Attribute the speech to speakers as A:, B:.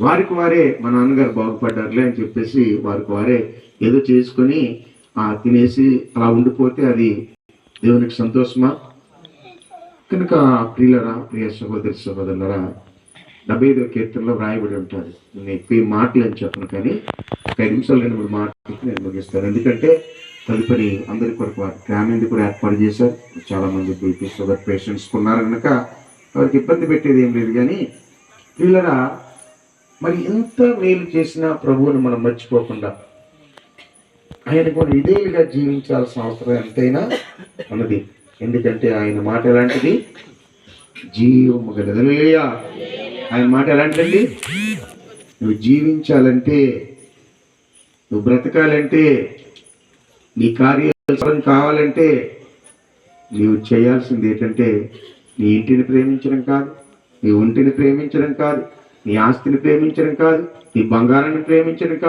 A: వారికి వారే మా నాన్నగారు బాగుపడ్డారులే అని చెప్పేసి వారికి వారే ఏదో చేసుకొని ఆ తినేసి అలా ఉండిపోతే అది దేవునికి సంతోషమా? కనుక ప్రియులరా ప్రియ సహోదరి సహోదరులరా డెబ్బై ఐదో కీర్తనలో వ్రాయబడి ఉంటారు. నేను ఎక్కువ మాటలు అని చెప్పను కానీ ఒక ఐదు నిమిషాలు రెండు మూడు మాటలు నేను ముగిస్తాను. ఎందుకంటే తదుపరి అందరి కొరకు వారి ఫ్యామిలీ కూడా ఏర్పాటు చేశారు. చాలా మంది బీపీ షుగర్ పేషెంట్స్ ఉన్నారు కనుక వారికి ఇబ్బంది పెట్టేది ఏం లేదు. కానీ పిల్లరా మరి ఎంత మేలు చేసినా ప్రభువుని మనం మర్చిపోకుండా ఆయన కూడా విధేయులుగా జీవించాల్సిన అవసరం ఎంతైనా ఉన్నది. ఎందుకంటే ఆయన మాట ఎలాంటిది? జీవము గలదలుయా ఆయన మాట ఎలాంటిదండి? నువ్వు జీవించాలంటే నువ్వు బ్రతకాలంటే నీ కార్యాలు కావాలంటే నీవు చేయాల్సింది ఏంటంటే నీ ఇంటిని ప్రేమించడం కాదు నీ ఒంటిని ప్రేమించడం కాదు. నీ ఆస్తిని ప్రేమించడం కాదు నీ బంగారాన్ని ప్రేమించడం కాదు.